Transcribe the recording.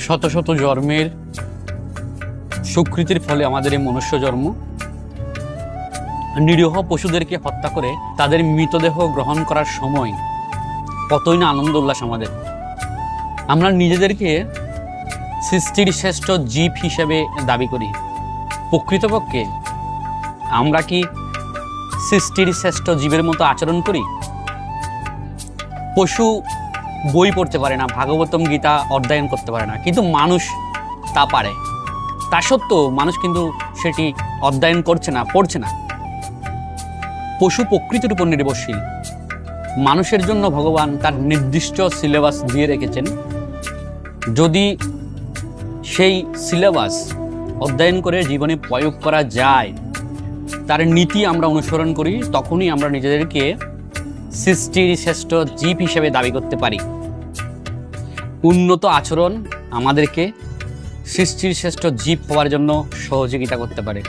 শত শত জন্মের সুকৃতির ফলে আমাদের এই মনুষ্য জন্ম। নিরীহ পশুদেরকে হত্যা করে তাদের মৃতদেহ গ্রহণ করার সময় কতই না আনন্দ উল্লাস আমাদের। আমরা নিজেদেরকে সৃষ্টির শ্রেষ্ঠ জীব হিসেবে দাবি করি। প্রকৃতপক্ষে আমরা কি সৃষ্টির শ্রেষ্ঠ জীবের মতো আচরণ করি? পশু বই পড়তে পারে না, ভাগবতম গীতা অধ্যয়ন করতে পারে না, কিন্তু মানুষ তা পারে। তা সত্ত্বেও মানুষ কিন্তু সেটি অধ্যয়ন করছে না, পড়ছে না। পশু প্রকৃতির উপর নির্ভরশীল। মানুষের জন্য ভগবান তার নির্দিষ্ট সিলেবাস দিয়ে রেখেছেন। যদি সেই সিলেবাস অধ্যয়ন করে জীবনে প্রয়োগ করা যায়, তার নীতি আমরা অনুসরণ করি, তখনই আমরা নিজেদেরকে সৃষ্টির শ্রেষ্ঠ জীব হিসেবে দাবি করতে পারি। উন্নত আচরণ আমাদেরকে সৃষ্টির শ্রেষ্ঠ জীব হওয়ার জন্য সহযোগিতা করতে পারে।